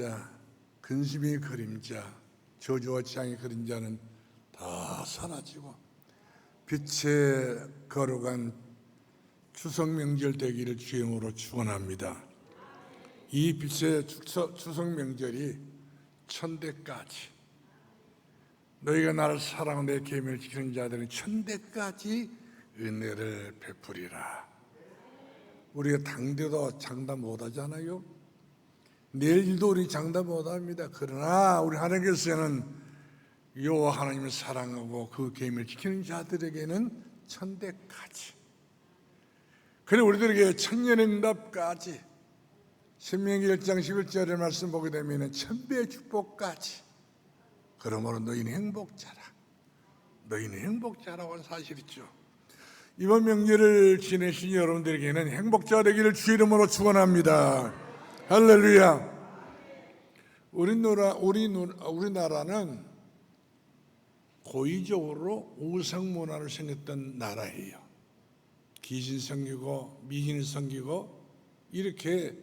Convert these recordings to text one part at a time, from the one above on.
그림자, 근심의 그림자, 저주와 재앙의 그림자는 다 사라지고 빛의 거룩한 추석 명절 되기를 주임으로 축원합니다. 이 빛의 추석 명절이 천대까지 너희가 나를 사랑하고 내 계명을 지키는 자들은 천대까지 은혜를 베풀이라. 우리가 당대도 장담 못하잖아요. 내일도 우리 장담 못합니다. 그러나 우리 하나님께서는 여호와 하나님을 사랑하고 그 계명을 지키는 자들에게는 천대까지. 그리고 우리들에게 천년응답까지 신명기 1장 11절의 말씀 보게 되면 천배의 축복까지 그러므로 너희는 행복자라 너희는 행복자라고 하는 사실이죠 이번 명절을 지내신 여러분들에게는 행복자 되기를 주 이름으로 축원합니다 할렐루야 우리 나라 우리 누- 우리나라 는 고의적으로 우상 문화를 생겼던 나라예요 귀신 섬기고 미신을 섬기고 이렇게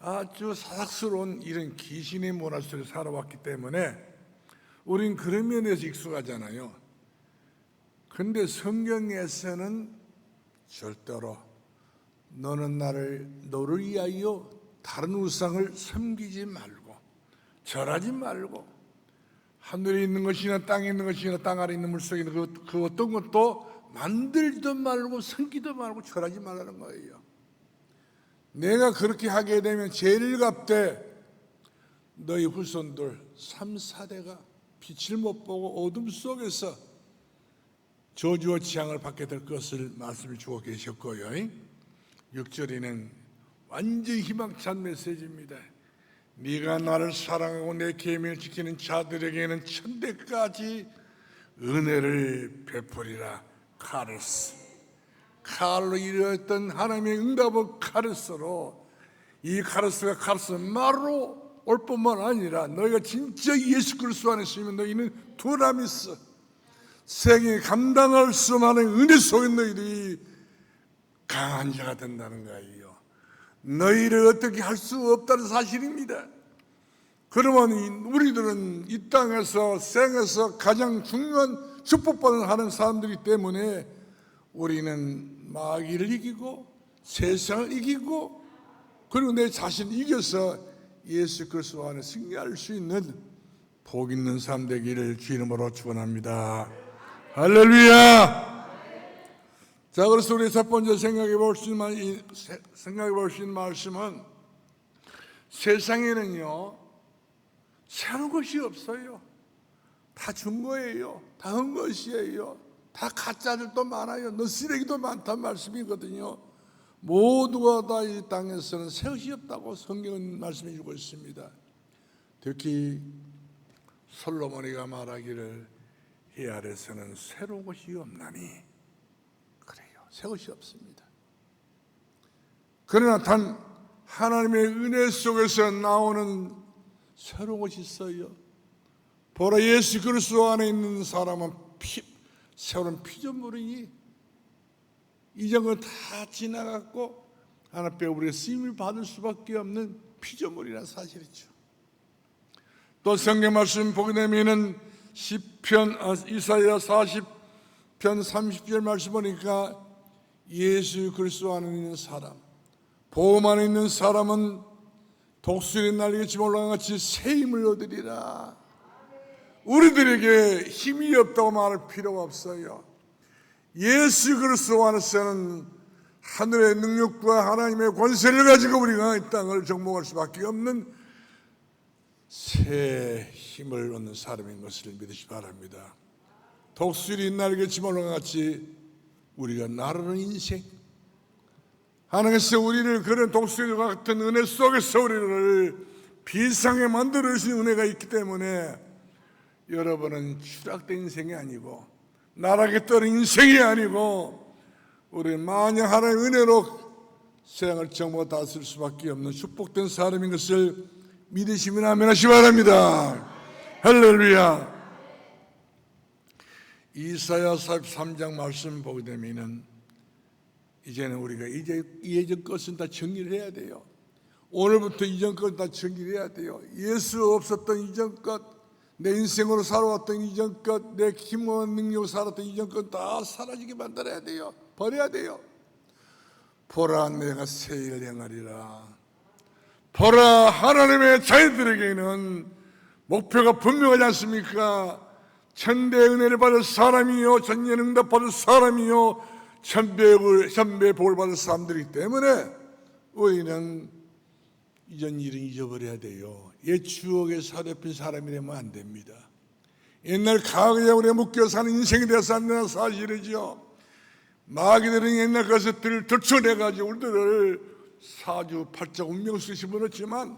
아주 사악스러운 이런 귀신의 문화 속에 살아왔기 때문에 우린 그런 면에서 익숙하잖아요. 근데 성경에서는 절대로 너는 나를 너를 위하여 다른 우상을 섬기지 말고 절하지 말고 하늘에 있는 것이나 땅에 있는 것이나 땅 아래 있는 물속에 있는 그, 그 어떤 것도 만들지도 말고 섬기도 말고 절하지 말라는 거예요. 내가 그렇게 하게 되면 제일 갑때 너희 후손들 3, 4대가 빛을 못 보고 어둠 속에서 저주와 지향을 받게 될 것을 말씀을 주고 계셨고요. 6절에는 완전 희망찬 메시지입니다. 네가 나를 사랑하고 내 계명을 지키는 자들에게는 천대까지 은혜를 베풀이라 카르스 칼로 이루었던 하나님의 응답의 카르스로 이 카르스가 카르스 말로 올 뿐만 아니라 너희가 진짜 예수 그리스도 안에 있으면 너희는 두라미스 세계 감당할 수 없는 은혜 속에 너희들이 강한 자가 된다는 거예요. 너희를 어떻게 할 수 없다는 사실입니다. 그러면 이- 우리들은 이 땅에서 생에서 가장 중요한 축복받는 하는 사람들이기 때문에 우리는 마귀를 이기고 세상을 이기고 그리고 내 자신을 이겨서 예수 그리스도 안에 승리할 수 있는 복 있는 삶 되기를 주 이름으로 축원합니다. 할렐루야. 자, 그래서 우리 첫 번째 생각해 볼 수 있는 생각해 볼 수 있는 말씀은 세상에는요 새로운 것이 없어요. 다 준 거예요. 다 한 것이에요. 다 가짜들도 많아요. 너 쓰레기도 많단 말씀이거든요. 모두가 다 이 땅에서는 새 것이 없다고 성경은 말씀해 주고 있습니다. 특히 솔로몬이가 말하기를 이 아래서는 새로운 것이 없나니. 새 것이 없습니다. 그러나 단 하나님의 은혜 속에서 나오는 새로운 것이 있어요. 보라 예수 그리스도 안에 있는 사람은 피, 새로운 피조물이니 이전을 다 지나갔고 하나님께 우리가 쓰임을 받을 수밖에 없는 피조물이라는 사실이죠. 또 성경 말씀 보게 되면은 시편 아, 이사야 40편 30절 말씀 보니까 예수 그리스도 안에 있는 사람 보험 안에 있는 사람은 독수리 날개치 올라간 같이 새 힘을 얻으리라. 우리들에게 힘이 없다고 말할 필요가 없어요. 예수 그리스도 안에서는 하늘의 능력과 하나님의 권세를 가지고 우리가 이 땅을 정복할 수밖에 없는 새 힘을 얻는 사람인 것을 믿으시 바랍니다. 독수리 날개치 올라간 같이 우리가 나르는 인생 하나님께서 우리를 그런 독수리와 같은 은혜 속에서 우리를 비상에 만들어 주신 은혜가 있기 때문에 여러분은 추락된 인생이 아니고 나락에 떨어진 인생이 아니고 우리 마냥 하나님의 은혜로 세상을 정보 다스릴 수밖에 없는 축복된 사람인 것을 믿으시면 아멘 하시 바랍니다. 할렐루야. 이사야 43장 말씀 보게 되면은 이제는 우리가 이제 이해적 것은 다 정리를 해야 돼요. 오늘부터 이전 것다 정리해야 돼요. 예수 없었던 이전 것, 내 인생으로 살아왔던 이전 것, 내 힘과 능력으로 살았던 이전 것 다 사라지게 만들어야 돼요. 버려야 돼요. 보라 내가 새 일을 행하리라. 보라 하나님의 자녀들에게는 목표가 분명하지 않습니까? 천대의 은혜를 받을 사람이요 전년 응답 받을 사람이요 천배의 천배 복을 받을 사람들이기 때문에 우리는 이전 일은 잊어버려야 돼요. 옛 추억에 사로잡힌 사람이 되면 안 됩니다. 옛날 과거에 우리가 묶여 사는 인생이 되어서 안 되는 사실이죠. 마귀들은 옛날 것들을 들춰내가지고 우리들을 사주 팔자 운명수에 집어넣지만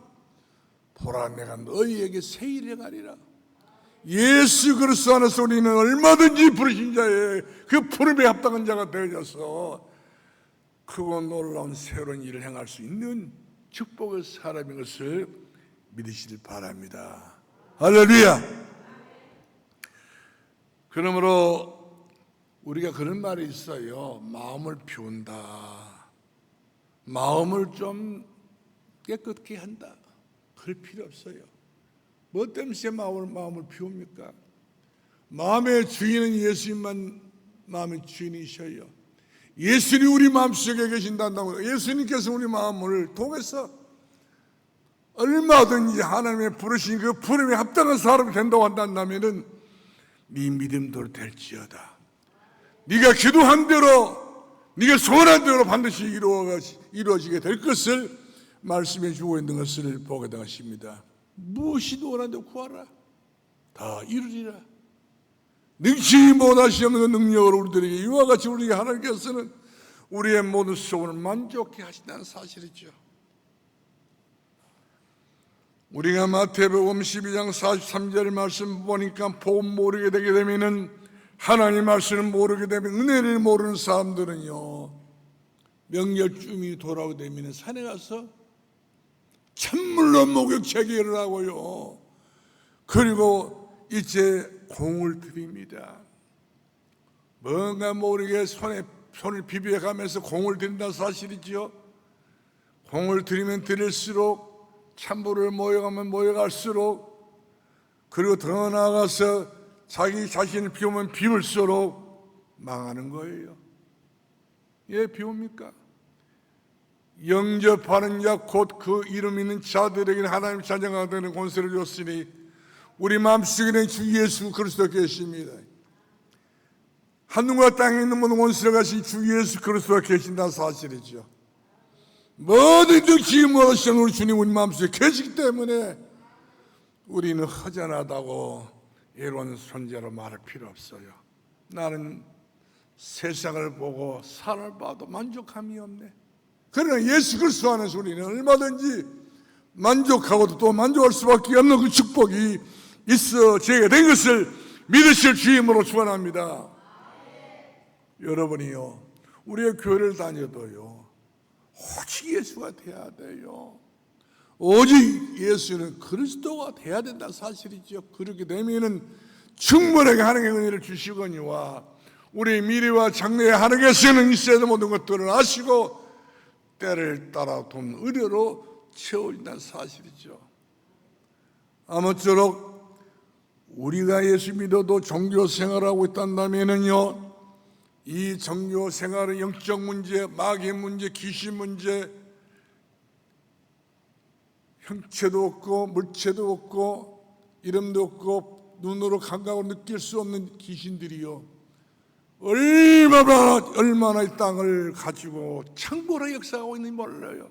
보라 내가 너희에게 새 일을 가리라. 예수 그리스도 안에서 우리는 얼마든지 부르신 자의 그 푸름에 합당한 자가 되어져서 크고 놀라운 새로운 일을 행할 수 있는 축복의 사람인 것을 믿으시길 바랍니다. 할렐루야. 그러므로 우리가 그런 말이 있어요. 마음을 비운다. 마음을 좀 깨끗게 한다. 그럴 필요 없어요. 뭐 때문에 제 마음을, 마음을 비웁니까? 마음의 주인은 예수님만 마음의 주인이셔요. 예수님이 우리 마음속에 계신다고 예수님께서 우리 마음을 통해서 얼마든지 하나님의 부르신 그 부름에 합당한 사람이 된다고 한다면은 네 믿음대로 될지어다. 네가 기도한 대로 네가 소원한 대로 반드시 이루어, 이루어지게 될 것을 말씀해 주고 있는 것을 보게 되었습니다. 무엇이 원한데 구하라. 다 이루리라. 능치 못하시는 그 능력으로 우리들에게 이와 같이 우리에게 하나님께서는 우리의 모든 소원을 만족케 하신다는 사실이죠. 우리가 마태복음 12장 43절 말씀 보니까 복음 모르게 되게 되면은 하나님 말씀을 모르게 되면 은혜를 모르는 사람들은요 명절쯤이 돌아오게 되면 산에 가서 찬물로 목욕 체계를 하고요 그리고 이제 공을 들입니다 뭔가 모르게 손에 손을 비벼 가면서 공을 들인다 사실이지요 공을 들이면 들일수록 찬물을 모여가면 모여갈수록 그리고 더 나아가서 자기 자신을 비우면 비울수록 망하는 거예요. 예, 비웁니까? 영접하는 자 곧 그 이름 있는 자들에게는 하나님 되는 권세를 줬으니 우리 마음속에는 주 예수 그리스도 계십니다. 하늘과 땅에 있는 모든 원수를 가신 주 예수 그리스도가 계신다는 사실이죠. 모든 지금으로 시는 우리 주님 우리 마음속에 계시기 때문에 우리는 허전하다고 이런 존재로 말할 필요 없어요. 나는 세상을 보고 산을 봐도 만족함이 없네. 그러나 예수 그리스도 안에서 우리는 얼마든지 만족하고도 또 만족할 수밖에 없는 그 축복이 있어 제게 된 것을 믿으실 주임으로 축원합니다. 여러분이요, 우리의 교회를 다녀도요, 오직 예수가 돼야 돼요. 오직 예수는 그리스도가 돼야 된다 사실이죠. 그렇게 되면은 충분하게 하나님의 은혜를 주시거니와 우리 미래와 장래에 하나님께서는 있어야 될 모든 것들을 아시고 때를 따라 돈 의료로 채워진다는 사실이죠. 아무쪼록 우리가 예수 믿어도 종교 생활하고 있단다면은요, 이 종교 생활의 영적 문제, 마귀 문제, 귀신 문제, 형체도 없고 물체도 없고 이름도 없고 눈으로 감각으로 느낄 수 없는 귀신들이요 얼마나 얼마나 이 땅을 가지고 창고로 역사하고 있는지 몰라요.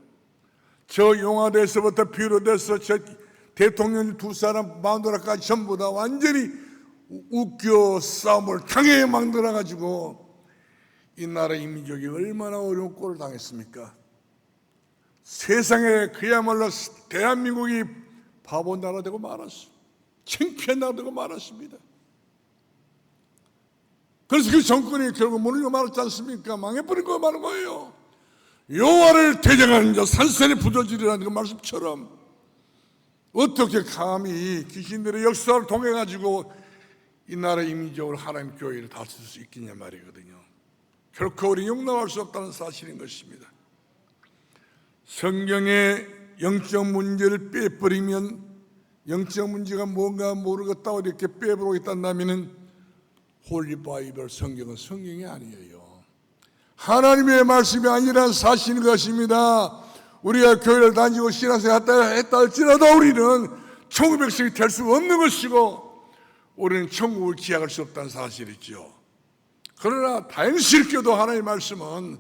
저 용화대에서부터 비롯해서 저 대통령 두 사람 마누라까지 전부 다 완전히 웃겨 싸움을 당해 만들어 가지고 이 나라 이민족이 얼마나 어려운 꼴을 당했습니까? 세상에 그야말로 대한민국이 바보 나라 되고 말았어. 창피한 나라 되고 말았습니다. 그래서 그 정권이 결국 무너지고 말았지 않습니까? 망해버린 거 말은 거예요. 여호와를 대적하는 자 산산이 부서지리라는 그 말씀처럼 어떻게 감히 귀신들의 역사를 통해 가지고 이 나라 이민족을 하나님 교회를 다쓸 수 있겠냐 말이거든요. 결코 우리 용납할 수 없다는 사실인 것입니다. 성경에 영적 문제를 빼버리면 영적 문제가 뭔가 모르겠다고 이렇게 빼버리겠다면은 홀리 바이블 성경은 성경이 아니에요. 하나님의 말씀이 아니란 사실인 것입니다. 우리가 교회를 다니고 신앙생활 했다, 했다 할지라도 우리는 천국 백성이 될 수 없는 것이고 우리는 천국을 기약할 수 없다는 사실이죠. 그러나 다행스럽게도 하나님의 말씀은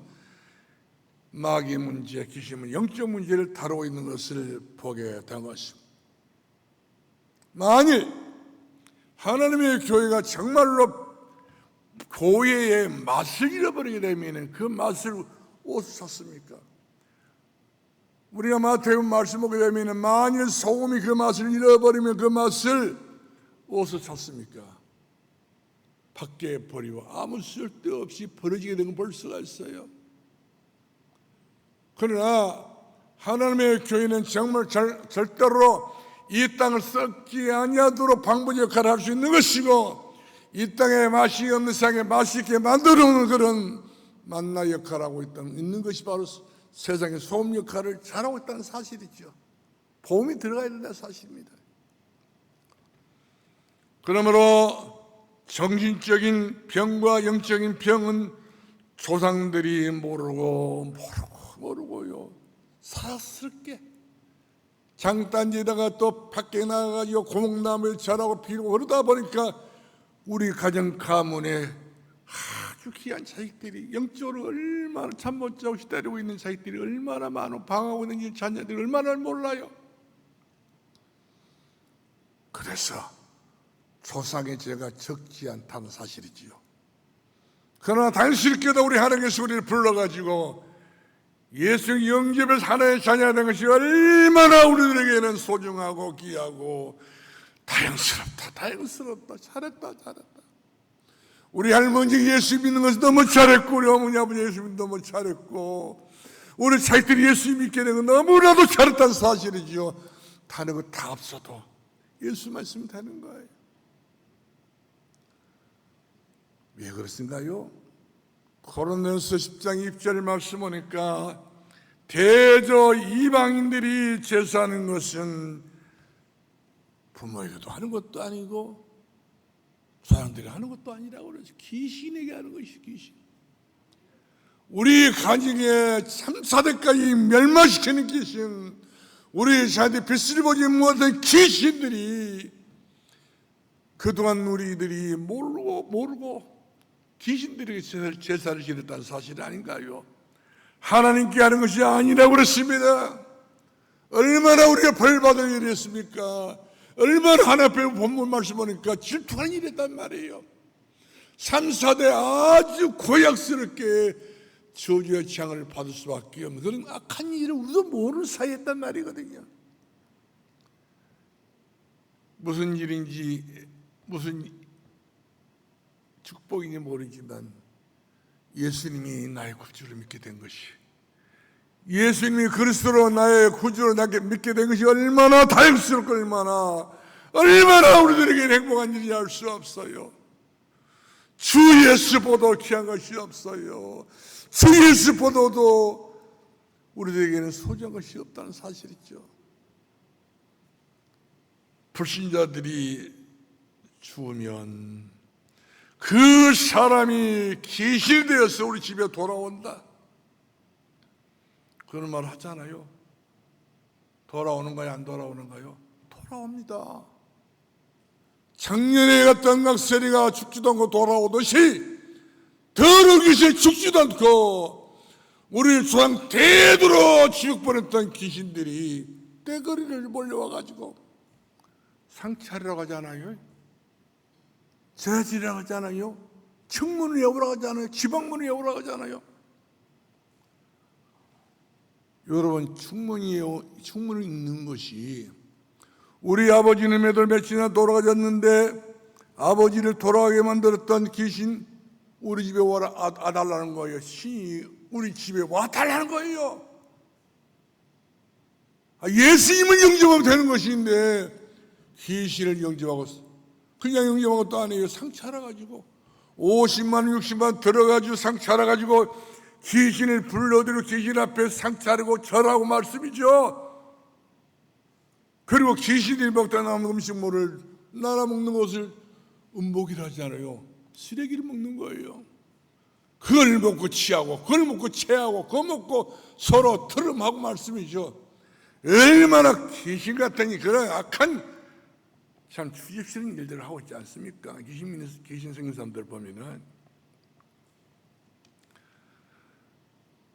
마귀 문제, 귀신 문제, 영적 문제를 다루고 있는 것을 보게 된 것입니다. 만일 하나님의 교회가 정말로 교회의 맛을 잃어버리게 되면 그 맛을 어디서 샀습니까? 우리가 마태복음 말씀 보게 되면 만일 소금이 그 맛을 잃어버리면 그 맛을 어디서 찾습니까? 밖에 버리고 아무 쓸데없이 버려지게 된건볼 수가 있어요. 그러나 하나님의 교회는 정말 절, 절대로 이 땅을 썩지 아니하도록 방부 역할을 할 수 있는 것이고 이 땅에 맛이 없는 세상에 맛있게 만들어오는 그런 만나 역할을 하고 있다는 있는 것이 바로 세상의 소음 역할을 잘하고 있다는 사실이죠. 보험이 들어가야 된다는 사실입니다. 그러므로 정신적인 병과 영적인 병은 조상들이 모르고 모르고 모르고요. 사스럽게 장단지에다가 또 밖에 나가가지고 고목나무를 자라고 피고 그러다 보니까 우리 가정 가문에 아주 귀한 자식들이 영적으로 얼마나 잠 못 자고 기다리고 있는 자식들이 얼마나 많고 방하고 있는 자녀들이 얼마나 몰라요. 그래서 조상의 죄가 적지 않다는 사실이지요. 그러나 당실께도 우리 하나님께서 우리를 불러가지고 예수 영접에서 하나의 자녀가 된 것이 얼마나 우리들에게는 소중하고 귀하고 다행스럽다, 다행스럽다, 잘했다, 잘했다. 우리 할머니 예수 믿는 것은 너무 잘했고, 우리 어머니 아버지 예수 믿는 너무 잘했고, 우리 자식들이 예수 믿게 된 건 너무나도 잘했다는 사실이지요. 다른 거 다 없어도 예수 말씀 되는 거예요. 왜 그렇습니까요? 코로나서 10장 2절 말씀 보니까 대저 이방인들이 제사하는 것은 부모에게도 하는 것도 아니고 사람들이 하는 것도 아니라고 그러죠. 귀신에게 하는 것이 귀신. 우리 가정에 3, 4대까지 멸망시키는 귀신, 우리 자녀 빚을 보지 못한 귀신들이 그동안 우리들이 모르고 모르고 귀신들에게 제사를, 지냈다는 사실 아닌가요? 하나님께 하는 것이 아니라고 그랬습니다. 얼마나 우리가 벌 받을 일이었습니까? 얼마나 하나님 본문 말씀 보니까 질투하는 일이었단 말이에요. 3, 4대 아주 고약스럽게 저주의 재앙을 받을 수밖에 없는 그런 악한 일을 우리도 모르는 사이였단 말이거든요. 무슨 일인지 무슨 축복인지 모르지만 예수님이 나의 구주를 믿게 된 것이 예수님이 그리스도로 나의 구주로 나게 믿게 된 것이 얼마나 다행스럽고 얼마나 얼마나 우리들에게 행복한 일인지 알수 없어요. 주 예수보다 귀한 것이 없어요. 주 예수보다도 우리들에게는 소중한 것이 없다는 사실이죠. 불신자들이 죽으면 그 사람이 귀신이 되어서 우리 집에 돌아온다. 그런 말 하잖아요. 돌아오는 거야, 안 돌아오는 거요? 돌아옵니다. 작년에 갔던 각설이가 죽지도 않고 돌아오듯이 더러운 귀신 죽지도 않고 우리 조상 대대로 지옥 보냈던 귀신들이 떼거리를 몰려와가지고 상차리라고 하잖아요. 제지라고 하잖아요. 청문을 여부라고 하잖아요. 지방문을 여부라고 하잖아요. 여러분 충문이 충문을 읽는 것이 우리 아버지는 몇월 며칠이나 돌아가셨는데 아버지를 돌아가게 만들었던 귀신 우리 집에 와라 아, 와달라는 거예요. 신이 우리 집에 와 달라는 거예요. 아, 예수님을 영접하면 되는 것인데 귀신을 영접하고 그냥 영접한 것도 아니에요. 상처 알아가지고 50만 원, 60만 원 들어가지고 상처 알아가지고 귀신을 불러들여 귀신 앞에 상처하고 절하고 말씀이죠. 그리고 귀신이 먹다 남은 음식물을 나라 먹는 것을 음복이라 하잖아요. 쓰레기를 먹는 거예요. 그걸 먹고 취하고 그걸 먹고 체하고 그거 먹고 서로 트름하고 말씀이죠. 얼마나 귀신 같으니 그런 악한 참 추잡스러운 일들을 하고 있지 않습니까? 귀신 귀신 생긴 사람들 보면은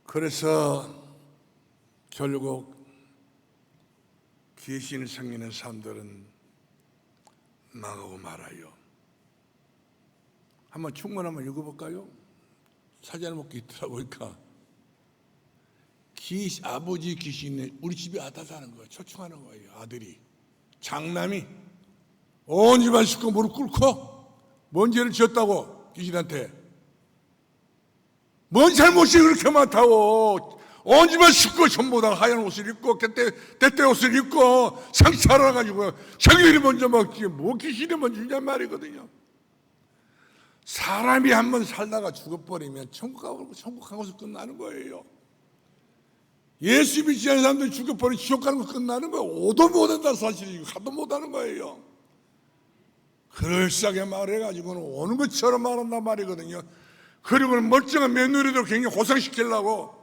그래서 결국 귀신을 섬기는 사람들은 망하고 말아요. 한번 충문 한번 읽어볼까요? 사전 먹기 있더라고요. 그러니까 기, 아버지 귀신이 우리 집에 아다 사는 거예요. 초청하는 거예요. 아들이 장남이 온 집안 식구 무릎 꿇고 뭔 죄를 지었다고 귀신한테 뭔 잘못이 그렇게 많다고 온 집안 식구 전부 다 하얀 옷을 입고 때때 때때 옷을 입고 상처 하나 가지고 자기들이 먼저 먹지 뭐 귀신이 먼저 주냔 말이거든요. 사람이 한 번 살다가 죽어버리면 천국 가고 천국 간 것으로 끝나는 거예요. 예수 믿지 않는 사람들 죽어버리면 지옥 가는 거 끝나는 거예요. 오도 못한다 사실이고 가도 못하는 거예요. 그럴싸하게 말해가지고는 오는 것처럼 말한단 말이거든요. 그리고는 멀쩡한 며느리들 굉장히 고생시키려고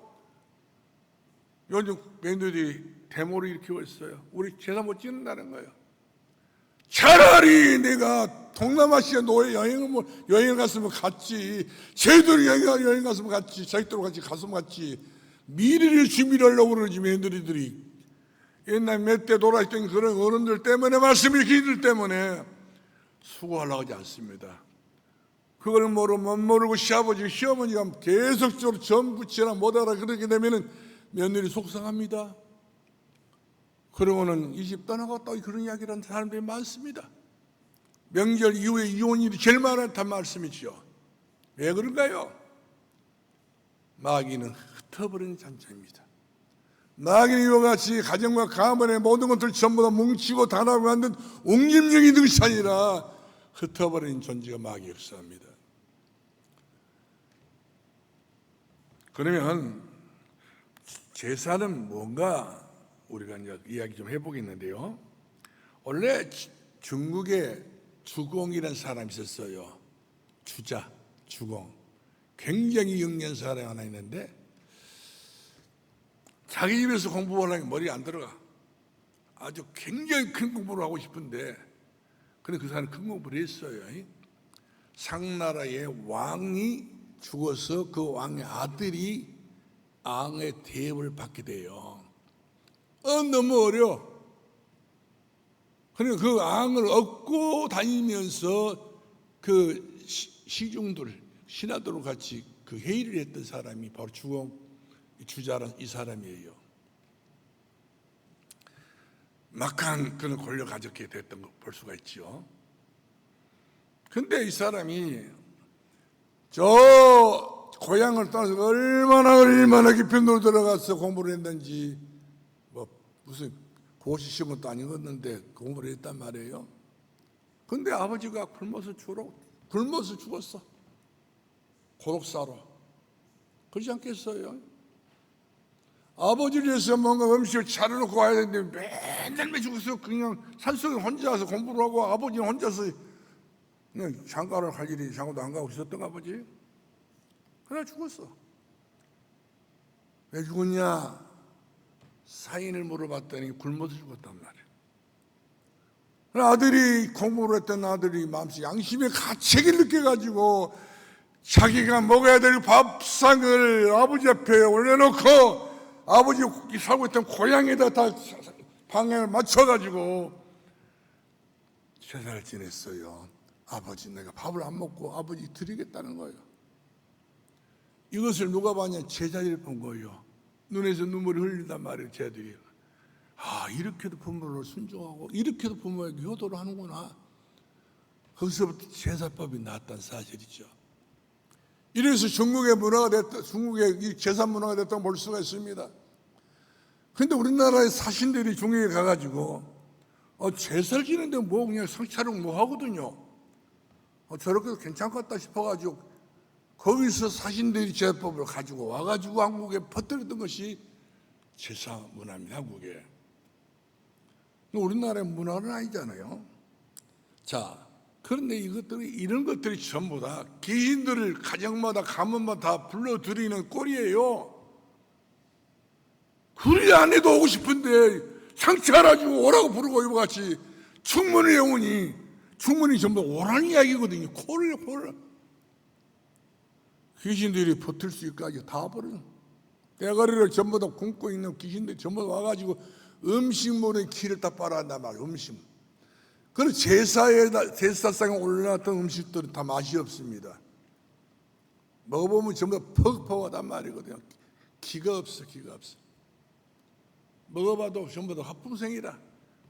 요즘 며느리 데모를 일으키고 있어요. 우리 제사 못 지는다는 거예요. 차라리 내가 동남아시아 노예 여행을 뭐 여행 갔으면 갔지. 제대로 여행 여행 갔으면 갔지. 자기들 같이 갔으면 갔지. 미래를 준비를 하려고 그러지 며느리들이. 옛날 몇 대 돌아있던 그런 어른들 때문에 말씀이 기들 때문에 수고하려고 하지 않습니다. 그걸 모르고 못 모르고 시아버지 시어머니가 계속적으로 전 붙이라 못 알아 그러게 되면은 며느리 속상합니다. 그러고는 이 집 떠나갔다 그런 이야기를 하는 사람들이 많습니다. 명절 이후에 이혼일이 제일 많았단 말씀이죠. 왜 그런가요? 마귀는 흩어버린 잔치입니다. 마귀는 이와 같이 가정과 가문의 모든 것들 전부 다 뭉치고 단합을 만든 옹립력이 등산이라 흩어버린 존재가 마귀 역사입니다. 그러면 제사는 뭔가 우리가 이제 이야기 좀 해보겠는데요. 원래 중국에 주공이라는 사람이 있었어요. 주자, 주공. 굉장히 영리한 사람이 하나 있는데 자기 집에서 공부하려면 머리 안 들어가. 아주 굉장히 큰 공부를 하고 싶은데 근데 그 사람이 큰 공부를 했어요. 상나라의 왕이 죽어서 그 왕의 아들이 왕의 대접을 받게 돼요. 어, 너무 어려. 그러니까 그 앙을 얻고 다니면서 그 시- 시중들, 신하들과 같이 그 회의를 했던 사람이 바로 주공 주자란 이 사람이에요. 막한 그런 권력 가졌게 됐던 거볼 수가 있죠. 근데 이 사람이 저 고향을 떠나서 얼마나 얼마나 깊이 놀 들어가서 공부를 했는지 뭐 무슨 고시 시험도 아니었는데 공부를 했단 말이에요. 근데 아버지가 굶어서 죽어 굶어서 죽었어. 고독사로. 그렇지 않겠어요? 아버지를 위해서 뭔가 음식을 차려놓고 와야 되는데 맨날 매 죽어서 그냥 산속에 혼자서 공부를 하고 아버지는 혼자서 그냥 장가를 할 일이 장가도 안 가고 있었던가 보지. 그래 죽었어. 왜 죽었냐? 사인을 물어봤더니 굶어서 죽었단 말이에요. 아들이 공부를 했던 아들이 마음속 양심의 가책을 느껴가지고 자기가 먹어야 될 밥상을 아버지 앞에 올려놓고 아버지 살고 있던 고향에다 다 방향을 맞춰가지고 제사를 지냈어요. 아버지 내가 밥을 안 먹고 아버지 드리겠다는 거예요. 이것을 누가 봤냐? 제자들이 본 거예요. 눈에서 눈물이 흘린단 말이에요, 제자들이. 아, 이렇게도 부모를 순종하고, 이렇게도 부모에게 효도를 하는구나. 거기서부터 제사법이 나왔다는 사실이죠. 이래서 중국의 문화가 됐다, 중국의 이 제사 문화가 됐다고 볼 수가 있습니다. 근데 우리나라의 사신들이 중국에 가가지고, 어, 제사를 지는데 뭐 그냥 성차령 뭐 하거든요. 어, 저렇게 도 괜찮겠다 싶어가지고 거기서 사신들이 제법을 가지고 와가지고 한국에 퍼뜨렸던 것이 제사 문화입니다. 한국에. 우리나라의 문화는 아니잖아요. 자, 그런데 이것들이 이런 것들이 전부 다 귀신들을 가정마다 가문마다 다 불러들이는 꼴이에요. 그리 안 해도 오고 싶은데 상처 하나 주고 오라고 부르고 이와 같이 충문의 영혼이 충문이 전부 오라는 이야기거든요. 코를 코를 귀신들이 버틸 수 있까지 다 버려. 대가리를 전부 다 굶고 있는 귀신들이 전부 다 와가지고 음식물의 기를 다 빨아간단 말이에요. 음식. 그런 제사에 제사상에 올라왔던 음식들은 다 맛이 없습니다. 먹어보면 전부 다 퍽퍽하단 말이거든요. 기가 없어, 기가 없어. 먹어봐도 전부 다 화풍생이라.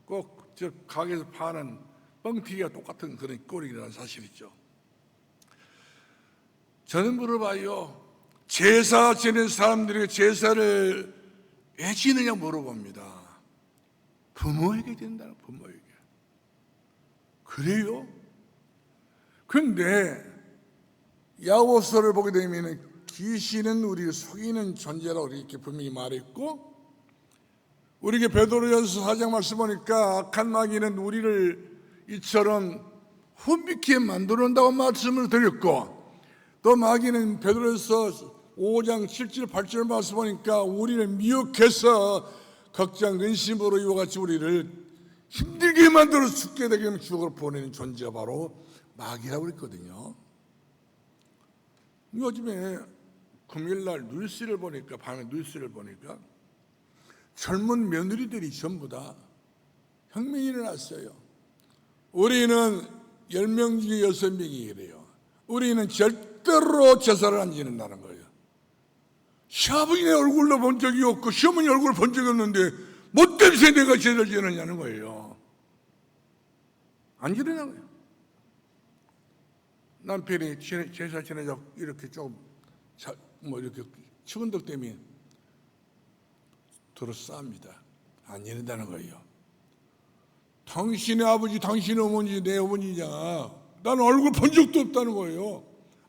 꼭 저 가게에서 파는 뻥튀기가 똑같은 그런 꼴이라는 사실이죠. 저는 물어봐요. 제사 지낸 사람들이 제사를 왜 지느냐 물어봅니다. 부모에게 된다는 부모에게. 그래요? 근데 야고보서를 보게 되면 귀신은 우리를 속이는 존재라고 이렇게 분명히 말했고 우리에게 베드로전서 4장 말씀 보니까 악한 마귀는 우리를 이처럼 훈비키에 만들어 온다고 말씀을 드렸고 또 마귀는 베드로전서 5장 7절 8절 말씀 보니까 우리를 미혹해서 걱정 근심으로 이와 같이 우리를 힘들게 만들어 죽게 되게 하면 지옥으로 보내는 존재가 바로 마귀라고 그랬거든요. 요즘에 금요일날 뉴스를 보니까 밤에 뉴스를 보니까 젊은 며느리들이 전부 다 혁명이 일어났어요. 우리는 10명 중에 6명이 그래요. 우리는 절대로 제사를 안 지낸다는 거예요. 시아버지의 얼굴도 본 적이 없고 시어머니 얼굴 본 적이 없는데 뭐 때문에 내가 제사를 지내냐는 거예요. 안 지내는 거예요. 남편이 제사 지내자 이렇게 좀뭐 이렇게 치근덕 때문에 들어 쌉니다. 안 지낸다는 거예요. 당신의 아버지, 당신의 어머니, 내 어머니냐. 나는 얼굴 본 적도 없다는 거예요.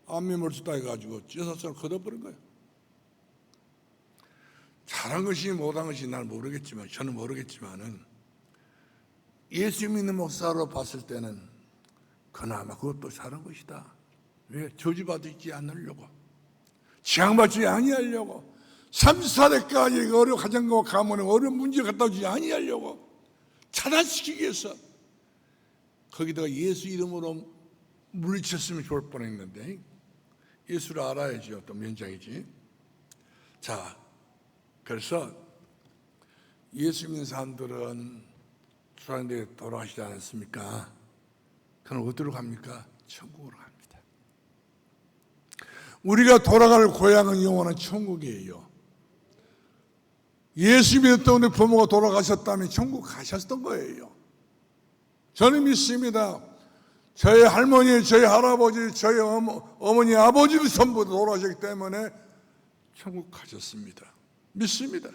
안면을 쓰다 해가지고 제사상을 걷어버린 거예요. 잘한 것이 못한 것이 난 모르겠지만 저는 모르겠지만은 예수 믿는 목사로 봤을 때는 그나마 그것도 잘한 것이다. 왜 저주받지 않으려고 지향받지 아니하려고 3, 4대까지 어려 가정과 가문에 어려운 문제 갖다 주지 아니하려고 차단시키기 위해서 거기다가 예수 이름으로 물리쳤으면 좋을 뻔했는데 예수를 알아야지 또 면장이지 자 그래서 예수 믿는 사람들은 주사님들이 돌아가시지 않았습니까? 그럼 어디로 갑니까? 천국으로 갑니다. 우리가 돌아갈 고향은 영원한 천국이에요. 예수 믿었던 우리 부모가 돌아가셨다면 천국 가셨던 거예요. 저는 믿습니다. 저희 할머니, 저희 할아버지, 저희 어머, 어머니, 아버지도 전부 돌아가셨기 때문에 천국 가셨습니다. 믿습니다.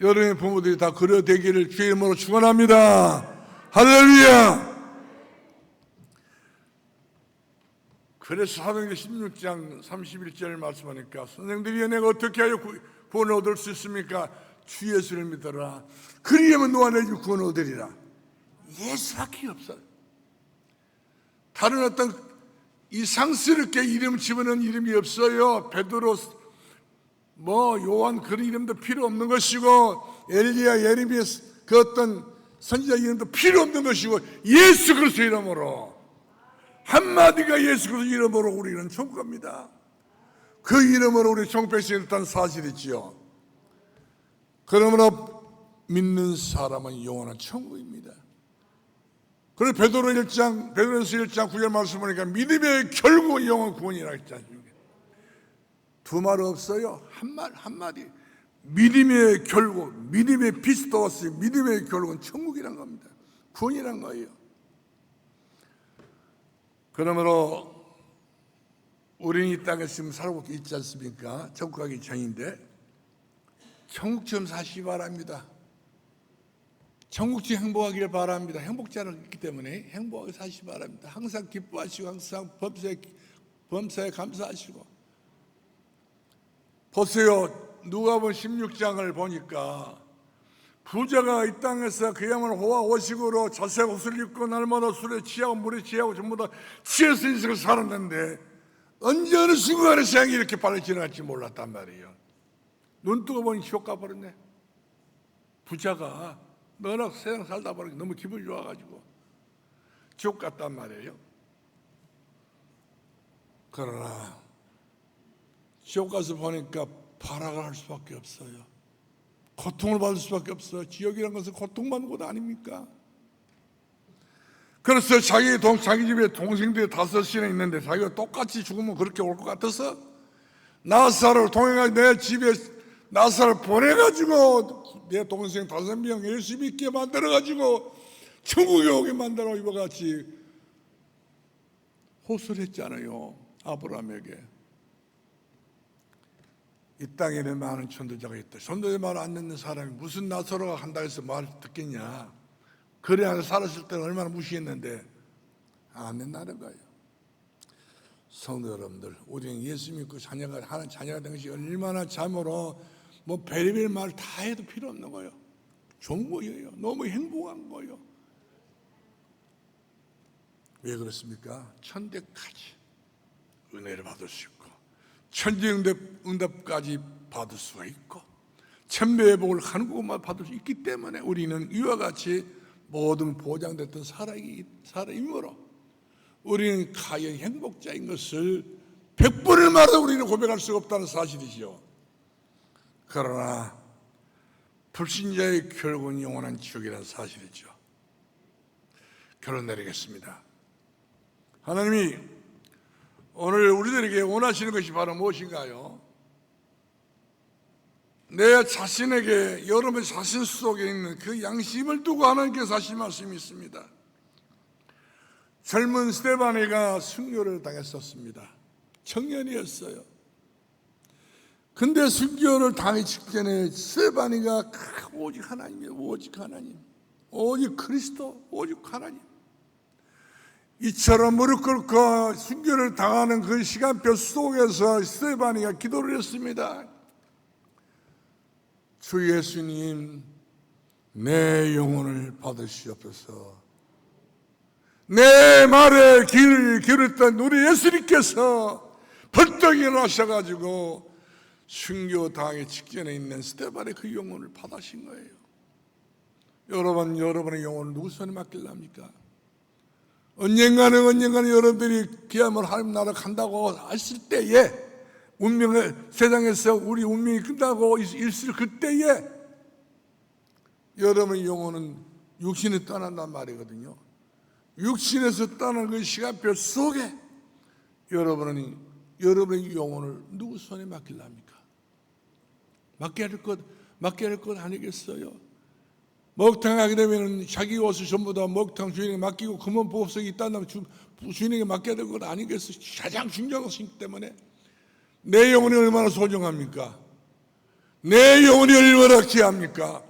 여러분의 부모들이 다 그려 되기를 주의 이름으로 축원합니다. 할렐루야. 그래서 사도행전 16장 31절 말씀하니까 선생들이 내가 어떻게 하여 구- 구원을 얻을 수 있습니까? 주 예수를 믿어라. 그리하면 너와 내 구원을 얻으리라. 예수밖에 없어요. 다른 어떤 이상스럽게 이름 집어넣은 이름이 없어요. 베드로, 뭐 요한 그런 이름도 필요 없는 것이고 엘리야, 예레미야 그 어떤 선지자 이름도 필요 없는 것이고 예수 그리스도 이름으로 한마디가 예수 그리스도 이름으로 우리는 천국 갑니다. 그 이름으로 우리 됐다는 사실이지요. 그러므로 믿는 사람은 영원한 천국입니다. 그리고 베드로 1장, 베드로서 1장 9절 말씀 보니까 믿음의 결국 영원 구원이라 했지 않습니까? 두 말 없어요. 한 말, 한마디. 믿음의 결국, 믿음의 피스토스, 믿음의 결국은 천국이란 겁니다. 구원이란 거예요. 그러므로 우리는 이 땅에 지금 살고 있지 않습니까? 천국 가기 전인데 천국 좀 사시기 바랍니다. 천국지 행복하기를 바랍니다. 행복자는 있기 때문에 행복하게 사시기 바랍니다. 항상 기뻐하시고 항상 범사에, 범사에 감사하시고 보세요. 누가복음 16장을 보니까 부자가 이 땅에서 그야말로 호화 오식으로 자색 옷을 입고 날마다 술에 취하고 물에 취하고 전부 다 취해서 인생을 살았는데 언제 어느 순간에 세상이 이렇게 빨리 지나갈지 몰랐단 말이에요. 눈 뜨고 보니 지옥 가버렸네. 부자가 너나 세상 살다 보니 너무 기분이 좋아가지고 지옥 갔단 말이에요. 그러나 지옥 가서 보니까 발악을 할 수밖에 없어요. 고통을 받을 수밖에 없어요. 지옥이라는 것은 고통받는 곳 아닙니까? 그래서 자기 동, 자기 집에 동생들이 다섯이나 있는데 자기가 똑같이 죽으면 그렇게 올 것 같아서 나사를 동행하 내 집에 나사를 보내가지고 내 동생 다섯 명 예수 믿게 만들어가지고 천국에 오게 만들어 이와 같이 호소를 했잖아요. 아브라함에게. 이 땅에는 많은 천도자가 있다. 천도자 말안 듣는 사람이 무슨 나서로가 한다 해서 말 듣겠냐. 그래 안에 살았을 때는 얼마나 무시했는데 안 된다는 거예요. 성도 여러분들, 우리는 예수 믿고 자녀가 하는 자녀가 된 것이 얼마나 참으로 뭐 별의별 말다 해도 필요 없는 거예요. 좋은 거예요. 너무 행복한 거예요. 왜 그렇습니까? 천대까지 은혜를 받을 수 있고 천재 응답, 응답까지 받을 수가 있고 천배의 복을 한국만 받을 수 있기 때문에 우리는 이와 같이 모든 보장됐던 살아이, 살아임으로 우리는 가연 행복자인 것을 백번을 말해도 우리는 고백할 수가 없다는 사실이지요. 그러나 불신자의 결국은 영원한 지옥이라는 사실이죠. 결론 내리겠습니다. 하나님이 오늘 우리들에게 원하시는 것이 바로 무엇인가요? 내 자신에게 여러분의 자신 속에 있는 그 양심을 두고 하나님께서 하신 말씀이 있습니다. 젊은 스테바니가 순교를 당했었습니다. 청년이었어요. 근데 순교를 당하기 직전에 스테바니가 오직 하나님이에요. 오직 하나님. 오직 그리스도. 오직 하나님. 이처럼 무릎 꿇고 순교를 당하는 그 시간표 속에서 스테바니가 기도를 했습니다. 주 예수님, 내 영혼을 받으시옵소서. 내 말에 귀를 기울였던 우리 예수님께서 벌떡 일어나셔가지고 순교 당의 직전에 있는 스테반의 그 영혼을 받으신 거예요. 여러분, 여러분의 영혼을 누구 손에 맡길랍니까? 언젠가는 언젠가는 여러분들이 기암을 하나님 나라 간다고 했을 때에 운명의 세상에서 우리 운명이 끝나고 있을 그때에 여러분의 영혼은 육신을 떠난단 말이거든요. 육신에서 떠나는 그 시간표 속에 여러분은 여러분의 영혼을 누구 손에 맡길랍니까? 맡겨야 할 것, 맡겨야 할것 아니겠어요? 먹탕 하게 되면 자기 옷을 전부 다 먹탕 주인에게 맡기고 금은 보석이 있다면 주, 주인에게 맡겨야 될 것 아니겠어요? 가장 중요한 것이기 때문에 내 영혼이 얼마나 소중합니까? 내 영혼이 얼마나 귀합니까?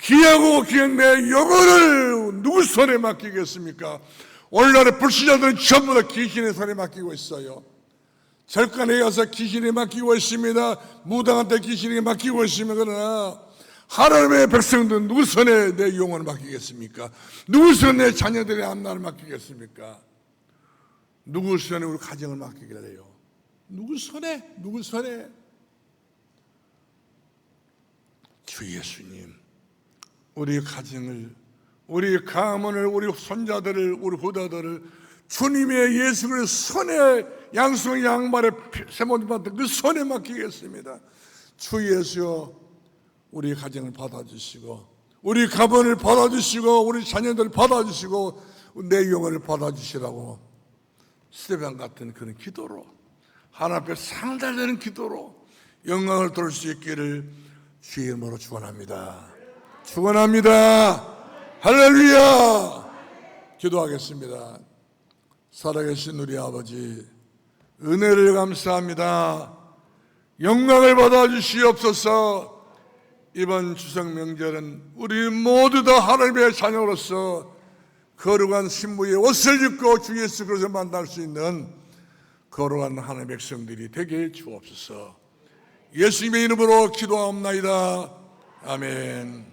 귀하고 귀한 내 영혼을 누구 손에 맡기겠습니까? 오늘날의 불신자들은 전부 다 귀신의 손에 맡기고 있어요. 절간에 가서 귀신에 맡기고 있습니다. 무당한테 귀신에게 맡기고 있습니다. 그러나 하나님의 백성들은 누구 손에 내 영혼을 맡기겠습니까? 누구 손에 내 자녀들의 앞날을 맡기겠습니까? 누구 손에 우리 가정을 맡기길래요? 누구 손에? 누구 손에? 주 예수님, 우리 가정을, 우리 가문을, 우리 손자들을, 우리 후다들을 주님의 예수 그 손에 양손 양말에 세모님 받은 그 손에 맡기겠습니다. 주 예수여, 우리 가정을 받아주시고, 우리 가문을 받아주시고, 우리 자녀들을 받아주시고, 내 영혼을 받아주시라고 스테반 같은 그런 기도로 하나님 앞에 상달되는 기도로 영광을 돌수 있기를 주의 이름으로 축원합니다. 축원합니다. 할렐루야. 기도하겠습니다. 살아계신 우리 아버지 은혜를 감사합니다. 영광을 받아 주시옵소서. 이번 추석 명절은 우리 모두 다 하나님의 자녀로서 거룩한 신부의 옷을 입고 주 예수 그리스도 만날 수 있는 거룩한 하나님의 백성들이 되게 주옵소서. 예수님의 이름으로 기도하옵나이다. 아멘.